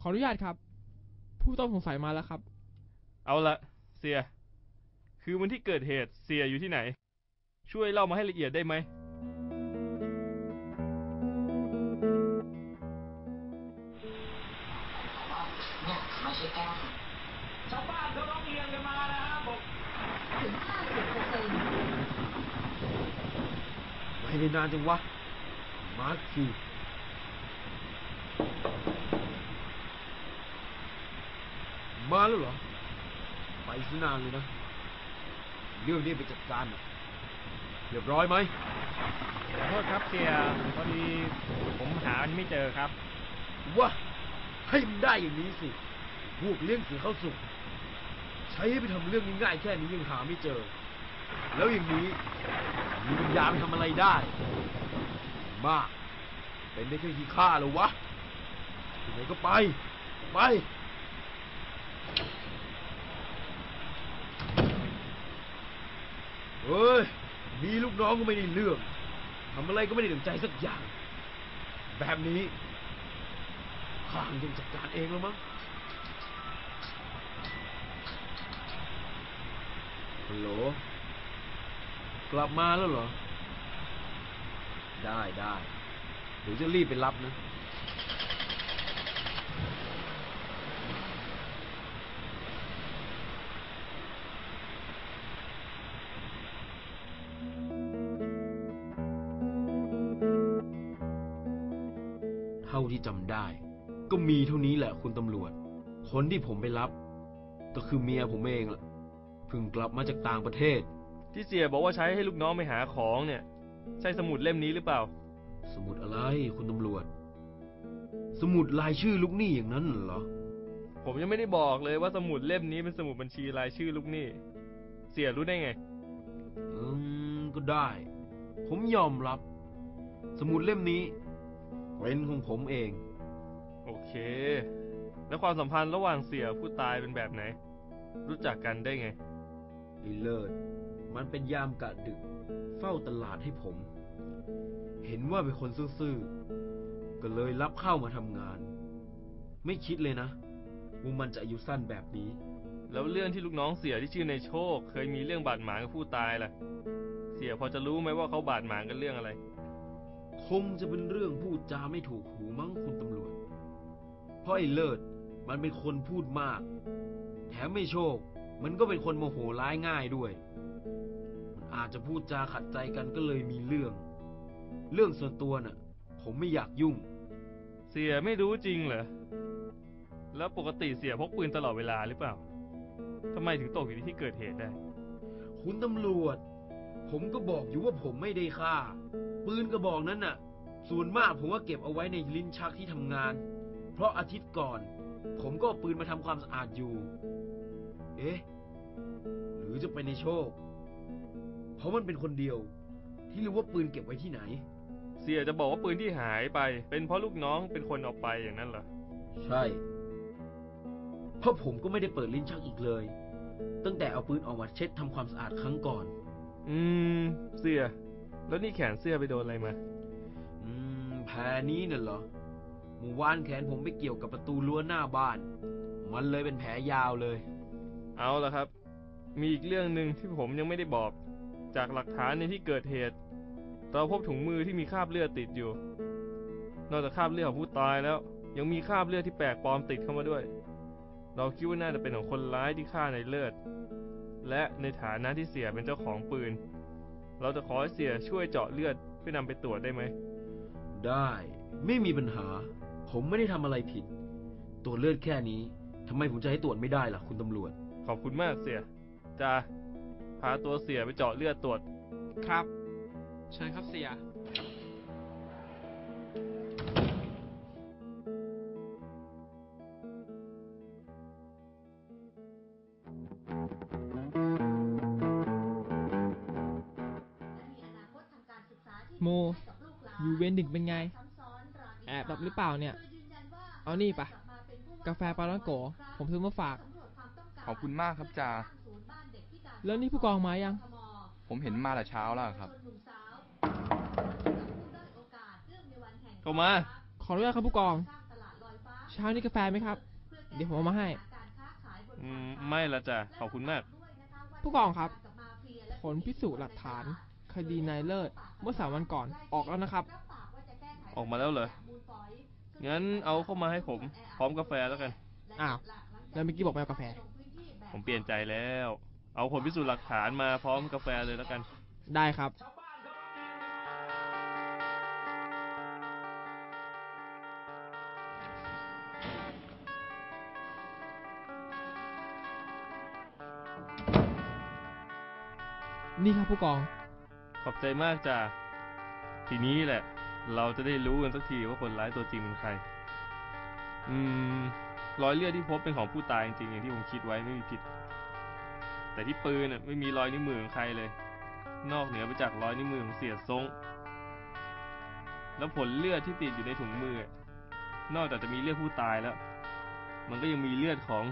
ขออนุญาตครับ ผู้ต้องสงสัยมาแล้วครับ เอาละเสีย คือวันที่เกิดเหตุเสียอยู่ที่ไหน ช่วยเล่ามาให้ละเอียดได้ไหม เนี่ยมาช่วยแก้ชาวบ้านเขาร้องเรียนกันมานะฮะบอกถึงห้าสิบเปอร์เซ็นต์ ไม่ได้นานจังวะ มาร์คคิวมาแล้วเหรอ ไปซะนานเลยนะ เรื่องนี้ไปจัดการน่ะเรียบร้อยไหมขอโทษครับเสียพอดีผมหามันไม่เจอครับ วะให้มันได้อย่างนี้สิพวกเลี้ยงเสือเข้าสุก ใช้ให้ไปทำเรื่องง่ายๆแค่นี้ยังหาไม่เจอ แล้วอย่างนี้มีปัญญาไปทำอะไรได้ มาก เป็นได้แค่ขี้ข้าหรอวะไหนก็ไป ไปเฮ้ย มีลูกน้องก็ไม่ได้เรื่องทำอะไรก็ไม่ได้ดังใจสักอย่าง แบบนี้ข้างต้องจัดการเองแล้วมั้งฮัลโหล กลับมาแล้วเหรอ ได้ได้เดี๋ยวจะรีบไปรับนะ เท่าที่จำได้ ก็มีเท่านี้แหละคุณตำรวจ คนที่ผมไปรับ ก็คือเมียผมเองแหละเพิ่งกลับมาจากต่างประเทศ ที่เสียบอกว่าใช้ให้ลูกน้องไปหาของเนี่ย ใช่สมุดเล่มนี้หรือเปล่า สมุดอะไรคุณตำรวจ สมุดลายชื่อลูกหนี้อย่างนั้นเหรอ ผมยังไม่ได้บอกเลยว่าสมุดเล่มนี้เป็นสมุดบัญชีรายชื่อลูกหนี้ เสียรู้ได้ไง อืมก็ได้ ผมยอมรับ สมุดเล่มนี้เป็นของผมเอง โอเค แล้วความสัมพันธ์ระหว่างเสียผู้ตายเป็นแบบไหน รู้จักกันได้ไง ไอ้เลิศ มันเป็นยามกะดึก เฝ้าตลาดให้ผม เห็นว่าเป็นคนซื่อๆ ก็เลยรับเข้ามาทำงาน ไม่คิดเลยนะว่ามันจะอายุสั้นแบบนี้ แล้วเรื่องที่ลูกน้องเสียที่ชื่อในโชค เคยมีเรื่องบาดหมางกับผู้ตายล่ะ เสียพอจะรู้ไหมว่าเขาบาดหมางกันเรื่องอะไร คงจะเป็นเรื่องพูดจาไม่ถูกหูมั้งคุณตำรวจ เพราะไอ้เลิศมันเป็นคนพูดมาก แถมไม่โชค มันก็เป็นคนโมโหร้ายง่ายด้วยมัน อาจจะพูดจาขัดใจกันก็เลยมีเรื่อง เรื่องส่วนตัวน่ะ ผมไม่อยากยุ่ง เสียไม่รู้จริงเหรอ แล้วปกติเสียพกปืนตลอดเวลาหรือเปล่าทำไมถึงตกอยู่ในที่เกิดเหตุได้ คุณตำรวจ ผมก็บอกอยู่ว่าผมไม่ได้ฆ่า ปืนกระบอกนั้นน่ะ ส่วนมากผมก็เก็บเอาไว้ในลิ้นชักที่ทำงาน เพราะอาทิตย์ก่อน ผมก็เอาปืนมาทำความสะอาดอยู่ เอ๊ะ หรือจะเป็นในโชค เพราะมันเป็นคนเดียว ที่รู้ว่าปืนเก็บไว้ที่ไหน เสียจะบอกว่าปืนที่หายไป เป็นเพราะลูกน้องเป็นคนเอาไปอย่างนั้นเหรอ ใช่ เพราะผมก็ไม่ได้เปิดลิ้นชักอีกเลย ตั้งแต่เอาปืนออกมาเช็ดทำความสะอาดครั้งก่อน อืม เสีย แล้วนี่แขนเสื้อไปโดนอะไรมา อืมแผลนี้น่ะเหรอเมื่อวานแขนผมไปเกี่ยวกับประตูรั้วหน้าบ้าน มันเลยเป็นแผลยาวเลย เอาละครับ มีอีกเรื่องหนึ่งที่ผมยังไม่ได้บอก จากหลักฐานในที่เกิดเหตุ เราพบถุงมือที่มีคราบเลือดติดอยู่ นอกจากคราบเลือดของผู้ตายแล้ว ยังมีคราบเลือดที่แปลกปลอมติดเข้ามาด้วย เราคิดว่าน่าจะเป็นของคนร้ายที่ฆ่าในเลิศและในฐานะที่เสียเป็นเจ้าของปืน เราจะขอให้เสียช่วยเจาะเลือดเพื่อนำไปตรวจได้ไหม ได้ไม่มีปัญหา ผมไม่ได้ทำอะไรผิด ตรวจเลือดแค่นี้ทำไมผมจะให้ตรวจไม่ได้ล่ะคุณตำรวจ ขอบคุณมากเสียจ้า พาตัวเสียไปเจาะเลือดตรวจ ครับ เชิญครับเสีย โมอยู่เวนดึกเป็นไง แอบหลับหรือเปล่าเนี่ย เอานี่ปะกาแฟปาลังโกผมซื้อมาฝาก ขอบคุณมากครับจ่า แล้วนี่ผู้กองมายัง ผมเห็นมาแต่เช้าแล้วครับ เข้ามา ขออนุญาตครับผู้กอง เช้านี้กาแฟไหมครับ เดี๋ยวผมเอามาให้ อืมไม่ละจ้ะขอบคุณมาก ผู้กองครับ ผลพิสูจน์หลักฐาน คดีนายเลิศ เมื่อสามวันก่อนออกแล้วนะครับ ออกมาแล้วเหรอ งั้นเอาเข้ามาให้ผม พร้อมกาแฟแล้วกัน อ้าว แล้วเมื่อกี้บอกไม่เอากาแฟ ผมเปลี่ยนใจแล้ว เอาผลพิสูจน์หลักฐานมาพร้อมกาแฟเลยแล้วกัน ได้ครับ นี่ครับผู้กอง ขอบใจมากจ้ะทีนี้แหละ เราจะได้รู้กันสักทีว่าคนร้ายตัวจริงเป็นใคร อืม รอยเลือดที่พบเป็นของผู้ตายจริงๆอย่างที่ผมคิดไว้ไม่มีผิด แต่ที่ปืนน่ะไม่มีรอยนิ้วมือของใครเลย นอกเหนือไปจากรอยนิ้วมือของเสียทรง แล้วผลเลือดที่ติดอยู่ในถุงมือ นอกจากจะมีเลือดผู้ตายแล้ว มันก็ยังมีเลือดของ